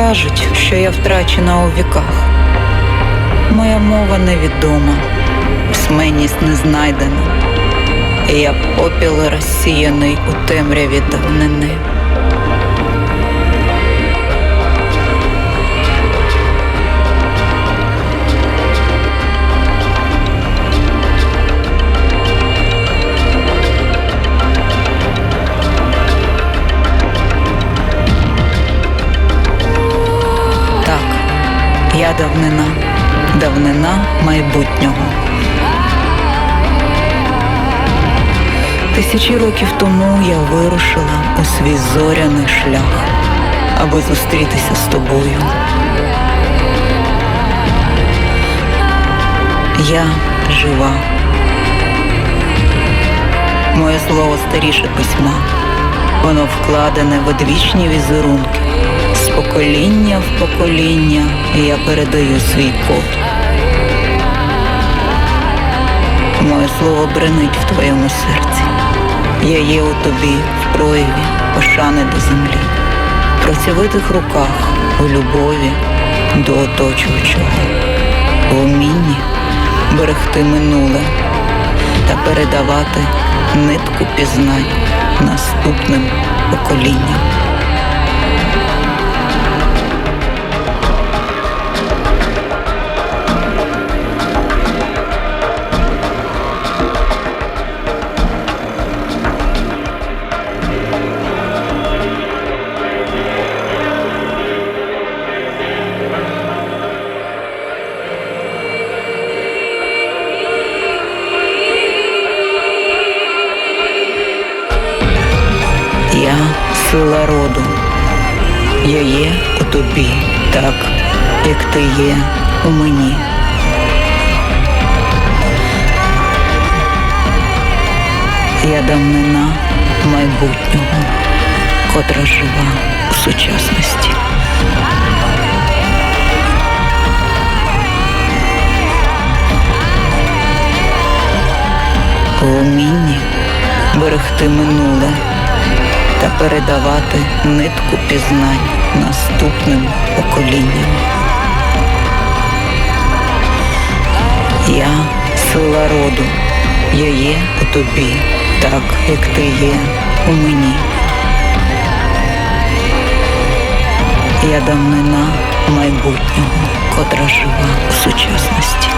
кажуть, що я втрачена у віках. Моя мова невідома, письменність не знайдена. І я попіл розсіяний у темряві давнини. Давнина, давнина майбутнього. Тисячі років тому я вирушила у свій зоряний шлях, аби зустрітися з тобою. Я жива. Моє слово старіше письма. Воно вкладене в одвічні візерунки. Покоління в покоління я передаю свій код. Моє слово бренить в твоєму серці. Я є у тобі в прояві пошани до землі, в працьовитих руках, у любові до оточуючого, в умінні берегти минуле та передавати нитку пізнань наступним поколінням. Сила роду. Я є у тобі, так, як ти є у мені. Я давнина майбутнього, котра жива у сучасності. У умінні берегти минуле та передавати нитку пізнань наступним поколінням. Я сила роду, я є у тобі, так як ти є у мені. Я давнина майбутнього, котра жива у сучасності.